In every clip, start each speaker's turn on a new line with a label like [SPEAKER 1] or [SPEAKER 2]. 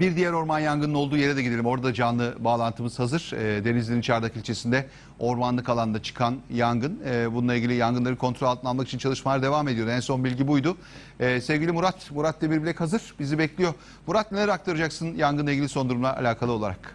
[SPEAKER 1] Bir diğer orman yangının olduğu yere de gidelim. Orada canlı bağlantımız hazır. Ee, Denizli'nin Çardak ilçesinde ormanlık alanda çıkan yangın. Ee, bununla ilgili yangınları kontrol altına almak için çalışmalar devam ediyor. En son bilgi buydu. Ee, sevgili Murat, Murat Demirbilek hazır. Bizi bekliyor. Murat neler aktaracaksın yangınla ilgili son durumla alakalı olarak?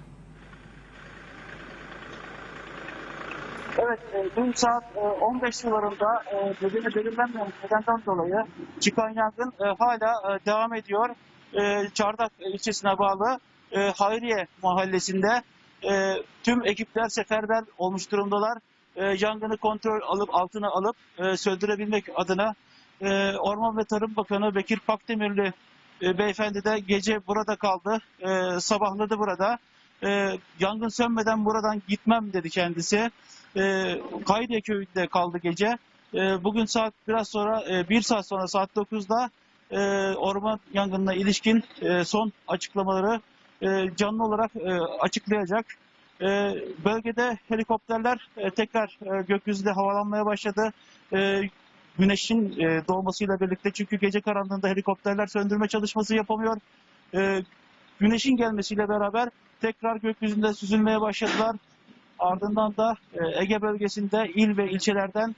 [SPEAKER 2] Evet, e, dün saat e, 15 sularında e, nedeni belirlenmeyen nedenden dolayı çıkan yangın e, hala e, devam ediyor. E, Çardak ilçesine bağlı e, Hayriye mahallesinde e, tüm ekipler seferber olmuş durumdalar. E, yangını kontrol alıp altına alıp e, söndürebilmek adına e, Orman ve Tarım Bakanı Bekir Pakdemirli e, beyefendi de gece burada kaldı. E, sabahladı burada. E, yangın sönmeden buradan gitmem dedi kendisi e, Kaydiye köyünde kaldı gece. E, bugün saat biraz sonra, e, bir saat sonra saat 9'da e, orman yangınına ilişkin e, son açıklamaları e, canlı olarak e, açıklayacak. E, bölgede helikopterler e, tekrar e, gökyüzünde havalanmaya başladı. E, güneşin e, doğmasıyla birlikte çünkü gece karanlığında helikopterler söndürme çalışması yapamıyor. E, güneşin gelmesiyle beraber tekrar gökyüzünde süzülmeye başladılar. Ardından da e, Ege bölgesinde il ve ilçelerden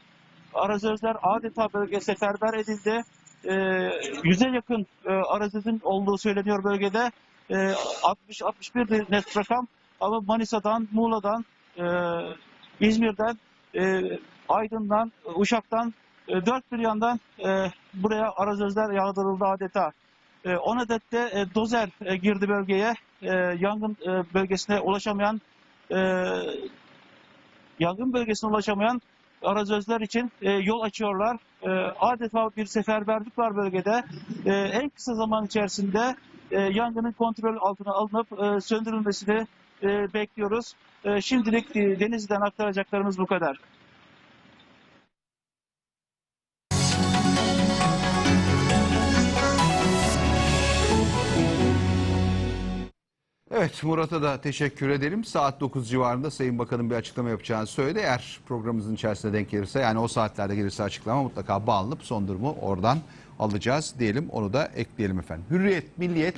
[SPEAKER 2] arazözler adeta bölge seferber edildi. E, yüze yakın e, arazözün olduğu söyleniyor bölgede. E, 60-61 bir net rakam ama Manisa'dan, Muğla'dan, e, İzmir'den, e, Aydın'dan, Uşak'tan dört bir yandan buraya arazözler yağdırıldı adeta. E, o nedenle e, dozer girdi bölgeye. Yangın bölgesine ulaşamayan yangın bölgesine ulaşamayan arazözler için e, yol açıyorlar. E, adeta bir seferberlik var bölgede. E, en kısa zaman içerisinde yangının kontrol altına alınıp söndürülmesini bekliyoruz. Şimdilik e, Denizli'den aktaracaklarımız bu kadar.
[SPEAKER 1] Evet Murat'a da teşekkür edelim. Saat 9 civarında Sayın Bakan'ın bir açıklama yapacağını söyledi. Eğer programımızın içerisinde denk gelirse yani o saatlerde gelirse açıklama mutlaka bağlanıp son durumu oradan alacağız diyelim. Onu da ekleyelim efendim. Hürriyet, Milliyet